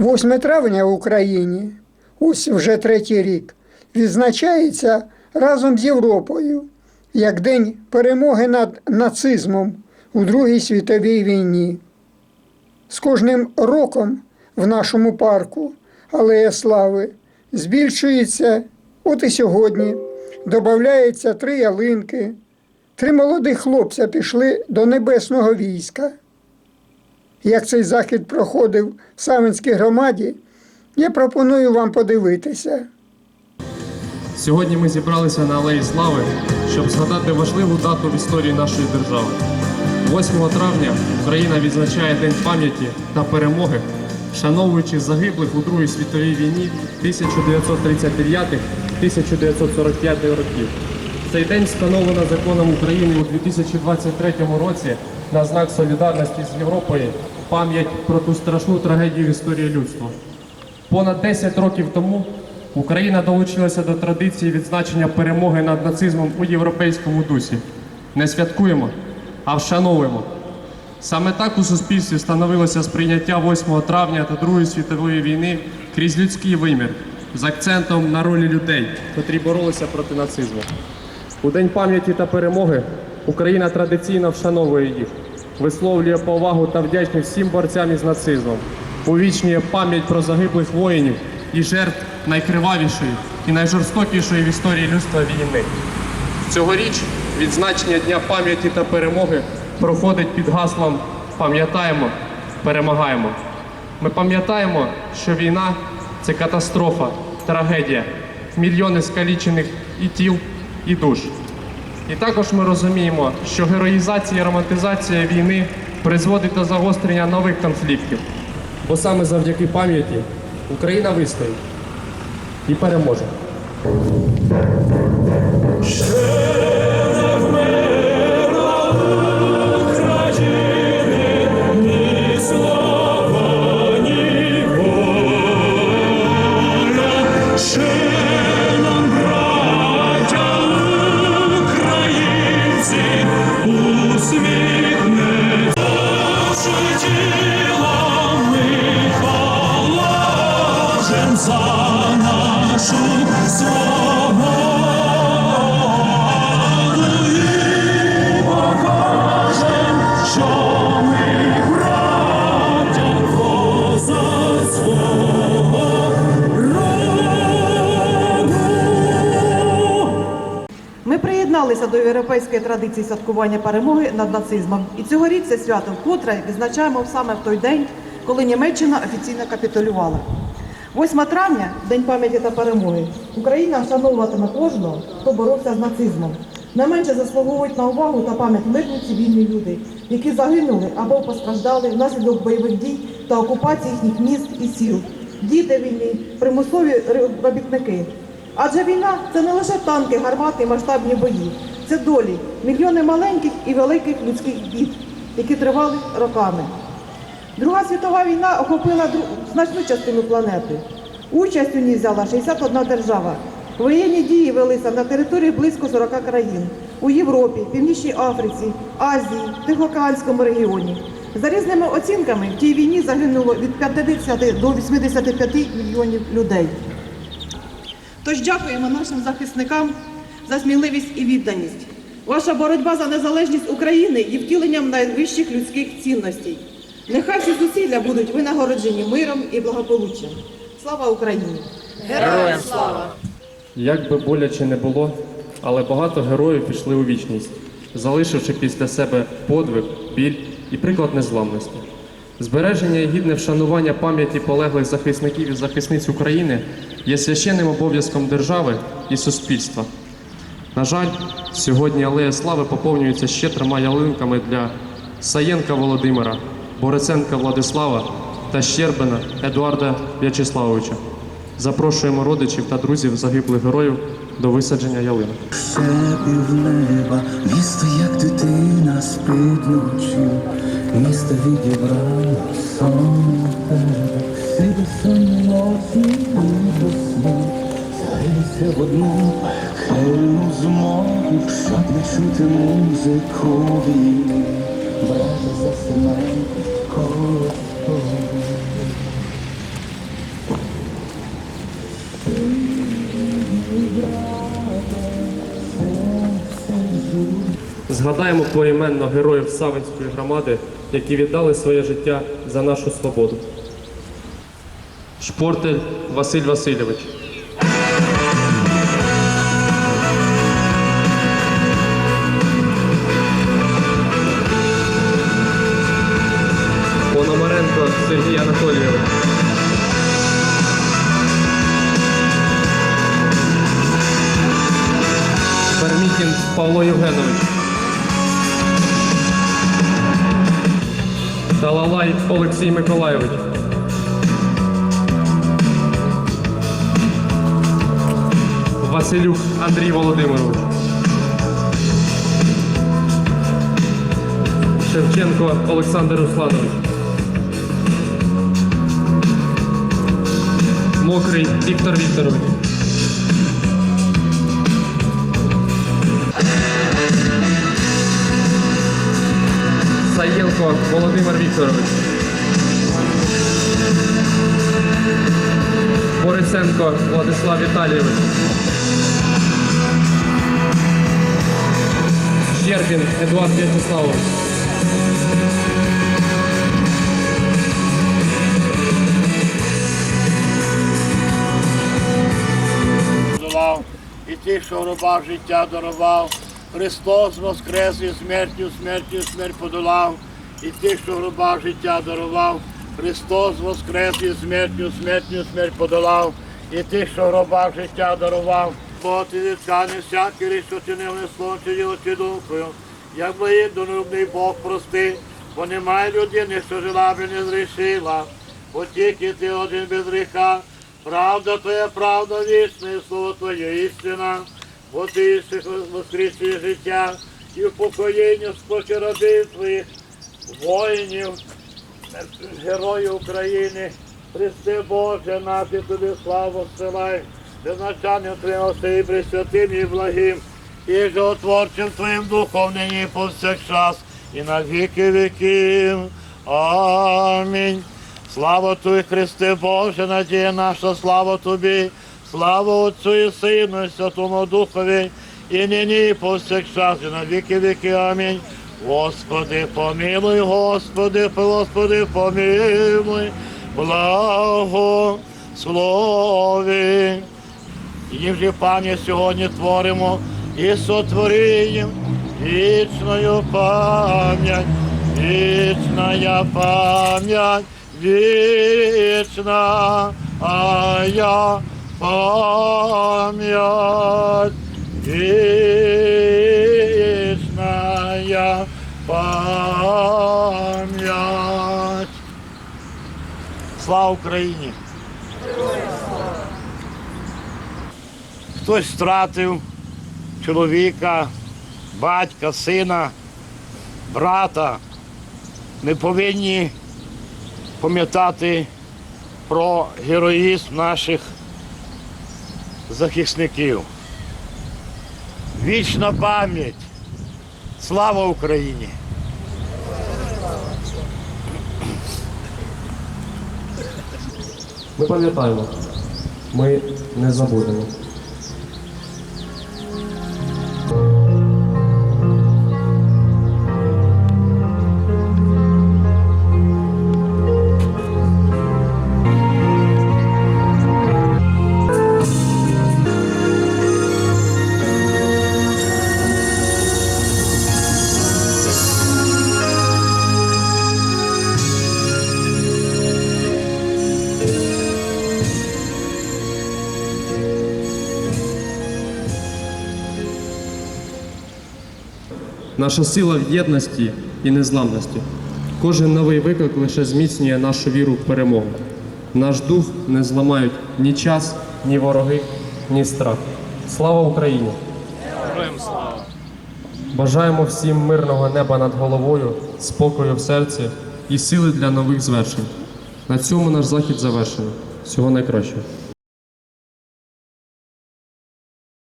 8 травня в Україні, ось вже третій рік, відзначається разом з Європою як День перемоги над нацизмом у Другій світовій війні. З кожним роком в нашому парку Алея Слави збільшується, от і сьогодні додається три ялинки. Три молодих хлопця пішли до небесного війська. Як цей захід проходив в Савинській громаді, я пропоную вам подивитися. Сьогодні ми зібралися на Алеї Слави, щоб згадати важливу дату в історії нашої держави. 8 травня Україна відзначає День пам'яті та перемоги, вшановуючи загиблих у Другій світовій війні 1939-1945 років. Цей день встановлено законом України у 2023 році на знак солідарності з Європою пам'ять про ту страшну трагедію історії людства. Понад 10 років тому Україна долучилася до традиції відзначення перемоги над нацизмом у європейському дусі. Не святкуємо, а вшановуємо. Саме так у суспільстві встановилося сприйняття 8 травня та Другої світової війни крізь людський вимір з акцентом на ролі людей, котрі боролися проти нацизму. У День пам'яті та перемоги Україна традиційно вшановує їх, висловлює повагу та вдячність всім борцям із нацизмом, увічнює пам'ять про загиблих воїнів і жертв найкривавішої і найжорстокішої в історії людства війни. Цьогоріч відзначення Дня пам'яті та перемоги проходить під гаслом Пам'ятаємо, перемагаємо. Ми пам'ятаємо, що війна це катастрофа, трагедія, мільйони скалічених і тіл, і душ. І також ми розуміємо, що героїзація і романтизація війни призводить до загострення нових конфліктів. Бо саме завдяки пам'яті Україна вистоїть і переможе. Ми до європейської традиції святкування перемоги над нацизмом. І цьогоріч це свято вкотре відзначаємо саме в той день, коли Німеччина офіційно капітулювала. 8 травня День пам'яті та перемоги. Україна вшановуватиме кожного, хто боровся з нацизмом. Не менше заслуговують на увагу та пам'ять мирні цивільні люди, які загинули або постраждали внаслідок бойових дій та окупації їхніх міст і сіл, діти війни, примусові робітники. Адже війна це не лише танки, гармати масштабні бої, це долі, мільйони маленьких і великих людських бід, які тривали роками. Друга світова війна охопила значну частину планети. Участь у ній взяла 61 держава. Воєнні дії велися на території близько 40 країн у Європі, Північній Африці, Азії, Тихоокеанському регіоні. За різними оцінками в тій війні загинуло від 50 до 85 мільйонів людей. Тож дякуємо нашим захисникам за сміливість і відданість. Ваша боротьба за незалежність України є втіленням найвищих людських цінностей. Нехай всі зусилля будуть винагороджені миром і благополуччям. Слава Україні! Героям слава! Як би боляче не було, але багато героїв пішли у вічність, залишивши після себе подвиг, біль і приклад незламності. Збереження і гідне вшанування пам'яті полеглих захисників і захисниць України є священним обов'язком держави і суспільства. На жаль, сьогодні алея слави поповнюється ще трьома ялинками для Саєнка Володимира, Борисенка Владислава та Щербина Едуарда В'ячеславовича. Запрошуємо родичів та друзів загиблих героїв до висадження ялинок. Шепів неба, місто, як дитина спить ночі, місто відібрало сон тебе, всі ночі і до сну, згрілися в одну хильну змогу, щоб не чути музику. Брати за семейку коло Згадаємо поіменно героїв Савинської громади, які віддали своє життя за нашу свободу. Шпортель Василь Васильович. Пономаренко Сергій Анатолійович. Пермітін Павло Євгенович. Талалай Олексій Миколайович. Василюк Андрій Володимирович. Шевченко Олександр Русланович. Мокрий Віктор Вікторович. Саєнко Володимир Вікторович. Борисенко Владислав Віталійович. Щербін Едуард В'ячеславович. І тих, що в гробах життя дарував. Христос воскрес і смертю, смертю смерть подолав, і тих, що в гробах життя дарував. Христос воскрес і смертю, смертю смерть подолав, і тих, що в гробах життя дарував. Бо ти відкане всякий річ, що чинив не словом чи діло чи думкою. Як благий донубний Бог прости, бо немає людини, що жила би не зрішила, бо тільки ти один без гріха. Правда твоя, правда вічна, і слово Твоє істина, ти воскресує життя і в покоєння спочи родин твоїх воїнів, героїв України. Христе Боже, нати тобі славу силай, безначальним Твоїм Отцем і пресвятим і благим, і животворчим Твоїм духом нині повсякчас, і на віки віків. Амінь. Слава Тобі, Христе Боже, надія наша, слава Тобі, слава Отцю і Сину, і Святому Духові, і нині, і повсякчас, і на віки віки. Амінь. Господи, помилуй, Господи, Господи, помилуй, благослови. І вже пам'ять сьогодні творимо і сотворимо вічною пам'ять, вічна пам'ять, вічна а я пам'ять, вічна пам'ять. Слава Україні! Хтось втратив чоловіка, батька, сина, брата. Ми повинні пам'ятати про героїзм наших захисників. Вічна пам'ять. Слава Україні! Ми пам'ятаємо, ми не забудемо. Наша сила в єдності і незламності. Кожен новий виклик лише зміцнює нашу віру в перемогу. Наш дух не зламають ні час, ні вороги, ні страх. Слава Україні! Бажаємо всім мирного неба над головою, спокою в серці і сили для нових звершень. На цьому наш захід завершено. Всього найкращого.